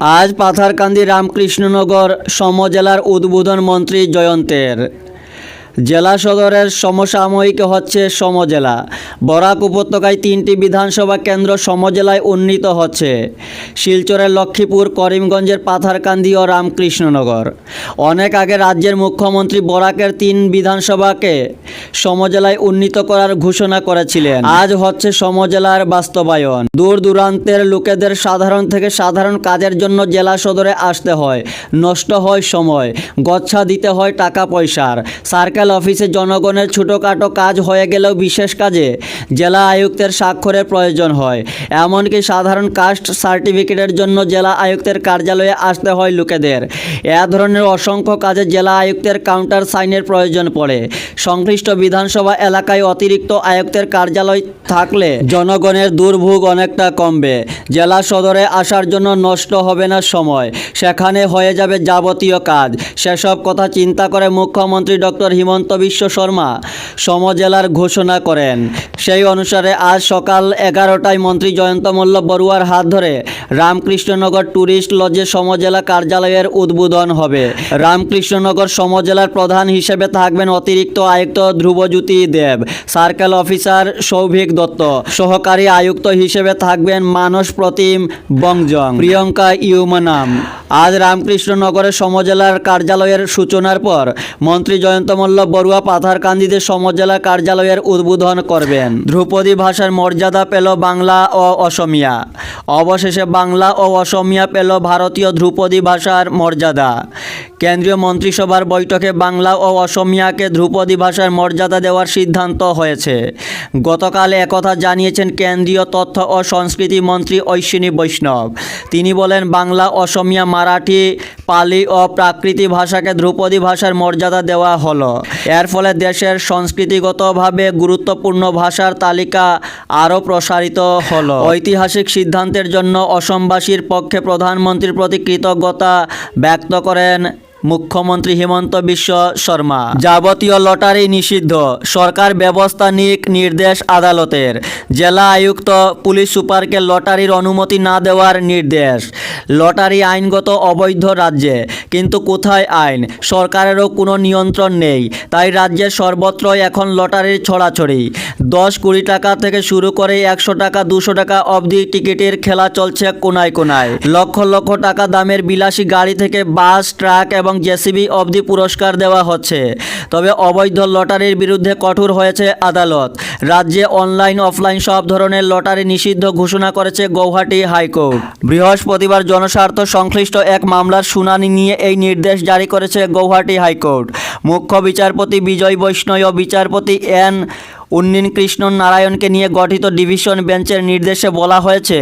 আজ পাথারকান্দি রামকৃষ্ণনগর সমজেলার উদ্বোধন মন্ত্রী জয়ন্তের। জেলা সদরের সমসাময়িক হচ্ছে সমজেলা। বরাক উপত্যকায় তিনটি বিধানসভা কেন্দ্র সমজেলায় উন্নীত হচ্ছে। শিলচরের লক্ষ্মীপুর, করিমগঞ্জের পাথারকান্দি ও রামকৃষ্ণনগর। অনেক আগে রাজ্যের মুখ্যমন্ত্রী বরাকের তিন বিধানসভাকে সমজেলায় উন্নীত করার ঘোষণা করেছিলেন। আজ হচ্ছে সমজেলার বাস্তবায়ন। দূর দূরান্তের লোকেদের সাধারণ থেকে সাধারণ কাজের জন্য জেলা সদরে আসতে হয়। নষ্ট হয় সময়। গচ্ছা দিতে হয় টাকা পয়সার। সার্কেল অফিসে জনগণের ছোটোখাটো কাজ হয়ে গেলেও বিশেষ কাজে জেলা আয়ুক্তের স্বাক্ষরের প্রয়োজন হয়। এমনকি সাধারণ কাস্ট সার্টিফিকেটের জন্য জেলা আয়ুক্তের কার্যালয়ে আসতে হয় লোকেদের। এ ধরনের অসংখ্য কাজে জেলা আয়ুক্তের কাউন্টার সাইনের প্রয়োজন পড়ে। সংশ্লিষ্ট বিধানসভা এলাকায় অতিরিক্ত আয়ুক্তের কার্যালয় থাকলে জনগণের দুর্ভোগ অনেকটা কমবে। জেলা সদরে আসার জন্য নষ্ট হবে না সময়। সেখানে হয়ে যাবে যাবতীয় কাজ। সেসব কথা চিন্তা করে মুখ্যমন্ত্রী ডক্টর হিমন্ত বিশ্ব শর্মা সমজেলার ঘোষণা করেন। সেই অনুসারে আজ সকাল এগারোটায় মন্ত্রী জয়ন্ত মল্ল বড়ুয়ার হাত ধরে রামকৃষ্ণনগর ট্যুরিস্ট লজে সমজেলা কার্যালয়ের উদ্বোধন হবে। রামকৃষ্ণনগর সমজেলার প্রধান হিসেবে থাকবেন অতিরিক্ত আয়ুক্ত ধ্রুবজ্যোতি দেব, সার্কেল অফিসার সৌভিক দত্ত, সহকারী আয়ুক্ত হিসেবে থাকবেন মানস প্রতিম বংজং, প্রিয়ঙ্কা ইউমানাম। আজ রামকৃষ্ণনগরের সমজেলার কার্যালয়ের সূচনার পর মন্ত্রী জয়ন্ত মল্ল বড়ুয়া পাথারকান্দিতে সমজেলা কার্যালয়ের উদ্বোধন করবেন। ধ্রুপদী ভাষার মর্যাদা পেল বাংলা ও অসমিয়া। অবশেষে বাংলা ও অসমিয়া পেল ভারতীয় ধ্রুপদী ভাষার মর্যাদা। কেন্দ্রীয় মন্ত্রিসভার বৈঠকে বাংলা ও অসমিয়াকে ধ্রুপদী ভাষার মর্যাদা দেওয়ার সিদ্ধান্ত হয়েছে। গতকাল একথা জানিয়েছেন কেন্দ্রীয় তথ্য ও সংস্কৃতি মন্ত্রী ঐশ্বিনী বৈষ্ণব। তিনি বলেন, বাংলা, অসমিয়া মারাঠি, পালি ও প্রাকৃতিক ভাষাকে ধ্রুপদী ভাষার মর্যাদা দেওয়া হলো। এর ফলে দেশের সংস্কৃতিগতভাবে গুরুত্বপূর্ণ ভাষার তালিকা আরও প্রসারিত হলো। ঐতিহাসিক সিদ্ধান্তের জন্য অসমবাসীর পক্ষে প্রধানমন্ত্রীর প্রতি কৃতজ্ঞতা ব্যক্ত করেন মুখ্যমন্ত্রী হিমন্ত বিশ্ব শর্মা। যাবতীয় লটারি নিষিদ্ধ। সরকার ব্যবস্থা নিক নির্দেশ আদালতের। জেলা আয়ুক্ত পুলিশ সুপারকে লটারির অনুমতি না দেওয়ার নির্দেশ। লটারি আইনগত অবৈধ রাজ্যে, কিন্তু কোথায় আইন? সরকারেরও কোনো নিয়ন্ত্রণ নেই, তাই রাজ্যের সর্বত্রই এখন লটারির ছড়াছড়ি। দশ কুড়ি টাকা থেকে শুরু করে একশো টাকা, দুশো টাকা অবধি টিকিটের খেলা চলছে কোনায় কোনায়। লক্ষ লক্ষ টাকা দামের বিলাসী গাড়ি থেকে বাস, ট্রাক এবং জেসিবি অবধি পুরস্কার দেওয়া হচ্ছে। তবে অবৈধ লটারির বিরুদ্ধে কঠোর হয়েছে আদালত। রাজ্যে অনলাইন, অফলাইন সব ধরনের লটারি নিষিদ্ধ ঘোষণা করেছে গৌহাটি হাইকোর্ট। বৃহস্পতিবার জনস্বার্থ সংশ্লিষ্ট এক মামলার শুনানি নিয়ে এই নির্দেশ জারি করেছে গৌহাটি হাইকোর্ট। মুখ্য বিচারপতি বিজয় বৈষ্ণব ও বিচারপতি এন উন্নীন কৃষ্ণ নারায়ণকে নিয়ে গঠিত ডিভিশন বেঞ্চের নির্দেশে বলা হয়েছে,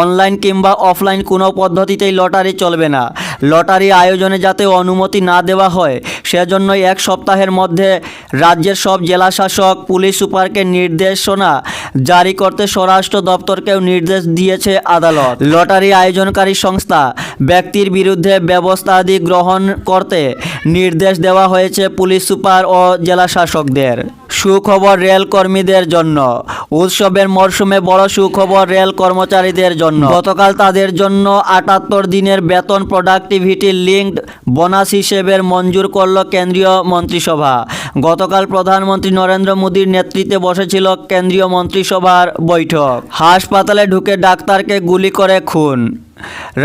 অনলাইন কিংবা অফলাইন কোনো পদ্ধতিতেই লটারি চলবে না। লটারি আয়োজনে যাতে অনুমতি না দেওয়া হয় সেজন্য এক সপ্তাহের মধ্যে রাজ্যের সব জেলাশাসক, পুলিশ সুপারকে নির্দেশনা জারি করতে স্বরাষ্ট্র দপ্তরকেও নির্দেশ দিয়েছে আদালত। লটারি আয়োজনকারী সংস্থা ব্যক্তির বিরুদ্ধে ব্যবস্থা ব্যবস্থাদি গ্রহণ করতে নির্দেশ দেওয়া হয়েছে পুলিশ সুপার ও জেলাশাসকদের। সুখবর রেল কর্মীদের জন্য। উৎসবের মরশুমে বড় সুখবর রেল কর্মচারীদের জন্য। গতকাল তাদের জন্য আটাত্তর দিনের বেতন প্রোডাক্টিভিটি লিঙ্কড বোনাস হিসেবে মঞ্জুর করল কেন্দ্রীয় মন্ত্রিসভা। গতকাল প্রধানমন্ত্রী নরেন্দ্র মোদীর নেতৃত্বে বসেছিল কেন্দ্রীয় মন্ত্রিসভার বৈঠক। হাসপাতালে ঢুকে ডাক্তারকে গুলি করে খুন।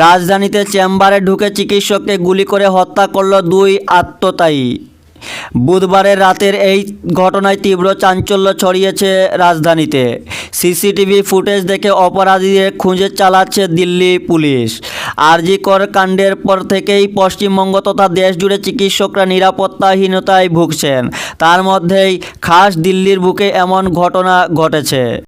রাজধানীতে চেম্বারে ঢুকে চিকিৎসককে গুলি করে হত্যা করল দুই আত্মতায়ী বুধবারের রাতের এই ঘটনায় তীব্র চাঞ্চল্য ছড়িয়েছে রাজধানীতে। সিসিটিভি ফুটেজ দেখে অপরাধীদের খুঁজে চালাচ্ছে দিল্লি পুলিশ। আরজিকর কাণ্ডের পর থেকেই পশ্চিমবঙ্গ তথা দেশ জুড়ে চিকিৎসকরা নিরাপত্তাহীনতায় ভুগছেন। তার মধ্যেই খাস দিল্লির বুকে এমন ঘটনা ঘটেছে।